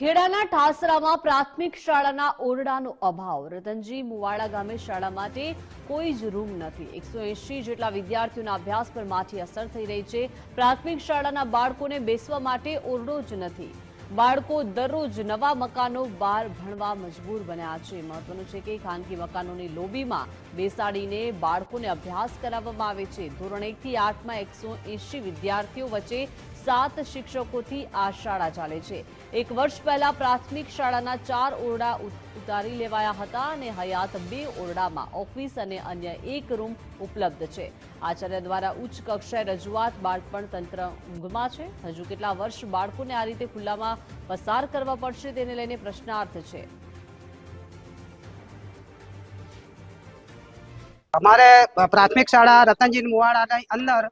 ખેડાના ઠાસરામાં પ્રાથમિક શાળાના ઓરડાનો અભાવ. રતનજી મુવાડા ગામે શાળા માટે કોઈ જ રૂમ નથી. એકસો જેટલા વિદ્યાર્થીઓના અભ્યાસ પર માઠી અસર થઈ રહી છે. પ્રાથમિક શાળાના બાળકોને બેસવા માટે ઓરડો જ નથી. બાળકો દરરોજ નવા મકાનો બહાર ભણવા મજબૂર બન્યા છે. મહત્વનું છે કે ખાનગી મકાનોની લોબીમાં બેસાડીને બાળકોને અભ્યાસ કરાવવામાં આવે છે. ધોરણ એકથી આઠમાં એકસો વિદ્યાર્થીઓ વચ્ચે સાત શિક્ષકોથી આ શાળા ચાલે છે. એક વર્ષ પહેલા પ્રાથમિક શાળાના ચાર ઓરડા ઉતારી લેવાયા હતા અને હયાત બે ઓરડામાં ઓફિસ અને અન્ય એક રૂમ ઉપલબ્ધ છે. આચાર્ય દ્વારા ઉચ્ચ કક્ષાએ રજૂઆત બાળપણ તંત્ર ઊંઘમાં છે. હજુ કેટલા વર્ષ બાળકોને આ રીતે ખુલ્લામાં પસાર કરવા પડશે તેને લઈને પ્રશ્નાર્થ છે. અમારે પ્રાથમિક શાળા રતનજી મુવાડાની અંદર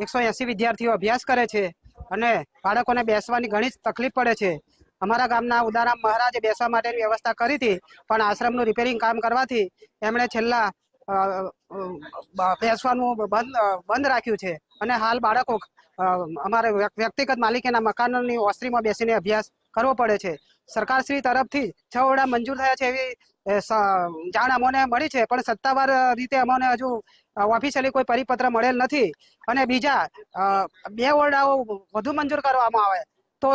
એકસો એસી વિદ્યાર્થીઓ અભ્યાસ કરે છે. અને બાળકોને બેસવાની ઘણી જ તકલીફ પડે છે. અમારા ગામના ઉદારામ મહારાજે બેસવા માટેની વ્યવસ્થા કરી હતી, પણ આશ્રમનું રિપેરિંગ કામ કરવાથી એમણે છેલ્લા બેસવાનું બંધ બંધ રાખ્યું છે. અને હાલ બાળકો અમારે વ્યક- વ્યક્તિગત માલિકીના મકાનોની ઓસરીમાં બેસીને અભ્યાસ કરવો પડે છે. સરકારશ્રી તરફથી છ ઓરડા મંજૂર થયા છે એવી જાણ અમોને મળી છે. પણ સત્તાવાર રીતે અમોને હજુ ઓફિશિયલી કોઈ પરિપત્ર મળેલ નથી. અને બીજા બે ઓરડાઓ વધુ મંજૂર કરવામાં આવે. તો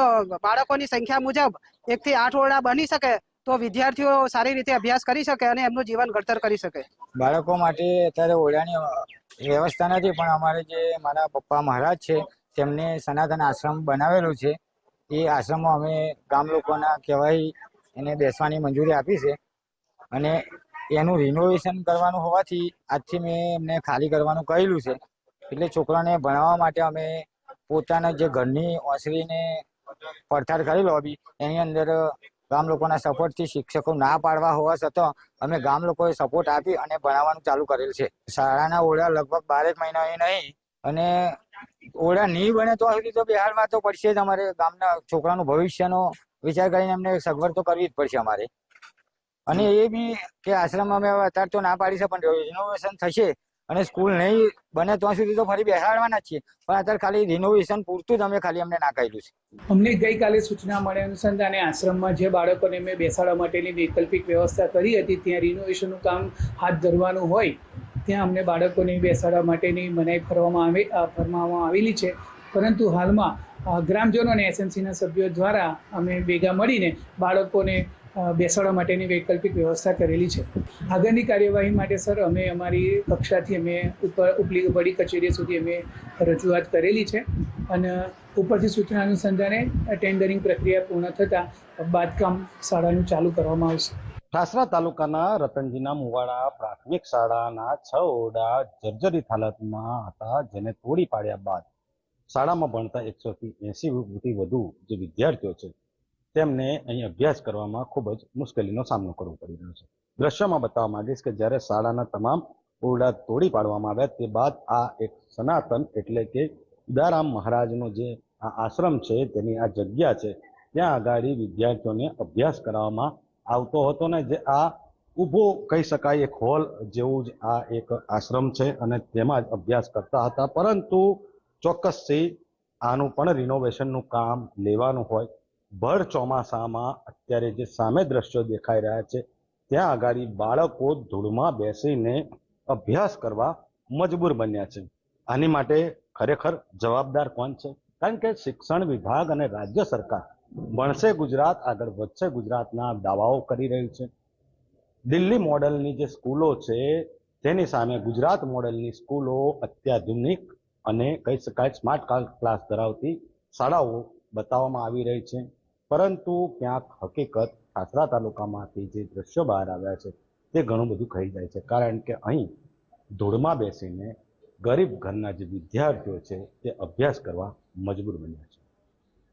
બાળકોની સંખ્યા મુજબ એકથી આઠ ઓરડા બની શકે તો વિદ્યાર્થીઓ સારી રીતે અભ્યાસ કરી શકે અને એમનું જીવન ઘડતર કરી શકે. બાળકો માટે અત્યારે ઓરડાની વ્યવસ્થા નથી, પણ અમારે જે મારા પપ્પા મહારાજ છે, તેમને સનાતન આશ્રમ બનાવેલું છે. એ આશ્રમમાં અમે ગામ લોકોના કહેવાય એને બેસવાની મંજૂરી આપી છે. અને એનું રિનોવેશન કરવાનું હોવાથી આજથી મેં એમને ખાલી કરવાનું કહેલું છે. એટલે છોકરાને ભણાવવા માટે અમે પોતાના જે ઘરની ઓસરીને પડથાર કરી લોબી એની અંદર ગામ લોકોના સપોર્ટથી શિક્ષકો ના પાડવા હોવા છતાં અમે ગામ લોકોએ સપોર્ટ આપી અને ભણાવવાનું ચાલુ કરેલ છે. શાળાના ઓરડા લગભગ બારેક મહિના નહીં અને ઓરડા નહીં બને તો સુધી તો બિહારમાં તો પડશે જ અમારે ગામના છોકરાનું ભવિષ્યનો વિચાર કરીને એમને સગવડ તો કરવી જ પડશે અમારે. અને એ બી કે આશ્રમમાં અમે અત્યારે તો ના પાડી છે, પણ રિનોવેશન થશે અને સ્કૂલ નહીં બને ત્યાં સુધી તો ફરી બેસાડવાના છીએ. પણ અત્યારે ખાલી રિનોવેશન પૂરતું જ અમે ખાલી અમને ના કહેલું છે. અમને ગઈકાલે સૂચના મળે અનુસંધાને આશ્રમમાં જે બાળકોને મેં બેસાડવા માટેની વૈકલ્પિક વ્યવસ્થા કરી હતી, ત્યાં રિનોવેશનનું કામ હાથ ધરવાનું હોય ત્યાં અમને બાળકોને બેસાડવા માટેની મનાઈ ફરવામાં આવે ફરમાવવામાં આવેલી છે. પરંતુ હાલમાં ગ્રામજનો અને એસએમસીના સભ્યો દ્વારા અમે ભેગા મળીને બાળકોને બેસાડવા માટેની વૈકલ્પિક વ્યવસ્થા કરેલી છે. આગળની કાર્યવાહી માટે, સર, અમે અમારી કક્ષાથી અમે ઉપર, ઉપલી વડી કચેરી સુધી અમે રજૂઆત કરેલી છે અને ઉપરથી સૂચના અનુસંધાને ટેન્ડરિંગ પ્રક્રિયા પૂર્ણ થતાં બાંધકામ શાળાનું ચાલુ કરવામાં આવશે. ઠાસરા તાલુકાના રતનજીના મુવાડા પ્રાથમિક શાળાના છ ઓરડા જર્જરિત હાલતમાં હતા, જેને તોડી પાડ્યા બાદ શાળામાં ભણતા એકસો થી એસી વધુ જે વિદ્યાર્થીઓ છે, તેમને અહીં અભ્યાસ કરવામાં ખૂબ જ મુશ્કેલીનો સામનો કરવો પડી રહ્યો છે. દ્રશ્યમાં બતાવવા માંગીશ કે જ્યારે શાળાના તમામ ઓરડા તોડી પાડવામાં આવ્યા તે બાદ આ એક સનાતન એટલે કે ઉદારામ મહારાજનો જે આ આશ્રમ છે, તેની આ જગ્યા છે, ત્યાં આગાડી વિદ્યાર્થીઓને અભ્યાસ કરાવવામાં આવતો હતો ને જે આ ઊભો કહી શકાય એક હોલ જેવું જ આ એક આશ્રમ છે અને તેમાં જ અભ્યાસ કરતા હતા. પરંતુ ચોક્કસથી આનું પણ રિનોવેશનનું કામ લેવાનું હોય. ભર ચોમાસામાં અત્યારે જે સામે દ્રશ્યો દેખાઈ રહ્યા છે, ત્યાં આગળ બાળકો ધૂળમાં બેસીને અભ્યાસ કરવા મજબૂર બન્યા છે. આની માટે ખરેખર જવાબદાર કોણ છે? કારણ કે શિક્ષણ વિભાગ અને રાજ્ય સરકાર ભણશે ગુજરાત, આગળ વધશે ગુજરાતના દાવાઓ કરી રહ્યું છે. દિલ્હી મોડલની જે સ્કૂલો છે, તેની સામે ગુજરાત મોડલની સ્કૂલો અત્યાધુનિક અને કહી શકાય સ્માર્ટ ક્લાસ ધરાવતી શાળાઓ બતાવવામાં આવી રહી છે. પરંતુ ક્યાંક હકીકત ખાસરા તાલુકામાંથી જે દ્રશ્યો બહાર આવ્યા છે, તે ઘણું બધું કહી જાય છે. કારણ કે અહીં ધૂળમાં બેસીને ગરીબ ઘરના જે વિદ્યાર્થીઓ છે, તે અભ્યાસ કરવા મજબૂર બન્યા છે.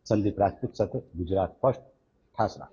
સંદીપ રાજપૂત સાથે ગુજરાત ફર્સ્ટ ઠાસરા